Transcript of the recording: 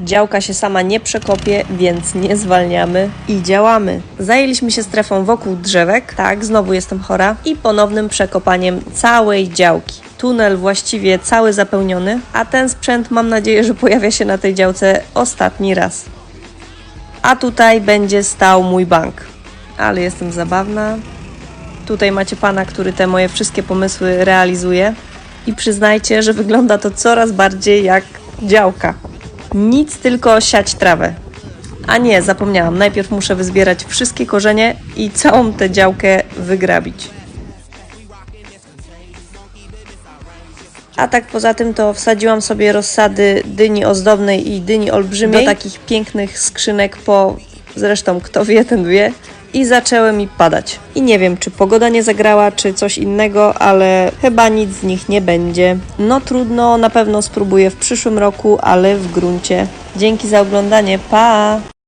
Działka się sama nie przekopie, więc nie zwalniamy i działamy. Zajęliśmy się strefą wokół drzewek, tak, znowu jestem chora, i ponownym przekopaniem całej działki. Tunel właściwie cały zapełniony, a ten sprzęt mam nadzieję, że pojawia się na tej działce ostatni raz. A tutaj będzie stał mój bank. Ale jestem zabawna. Tutaj macie pana, który te moje wszystkie pomysły realizuje. I przyznajcie, że wygląda to coraz bardziej jak działka. Nic tylko siać trawę. A nie, zapomniałam. Najpierw muszę wyzbierać wszystkie korzenie i całą tę działkę wygrabić. A tak poza tym to wsadziłam sobie rozsady dyni ozdobnej i dyni olbrzymiej do takich pięknych skrzynek po, zresztą kto wie, ten wie. I zaczęły mi padać. I nie wiem, czy pogoda nie zagrała, czy coś innego, ale chyba nic z nich nie będzie. No trudno, na pewno spróbuję w przyszłym roku, ale w gruncie. Dzięki za oglądanie, pa!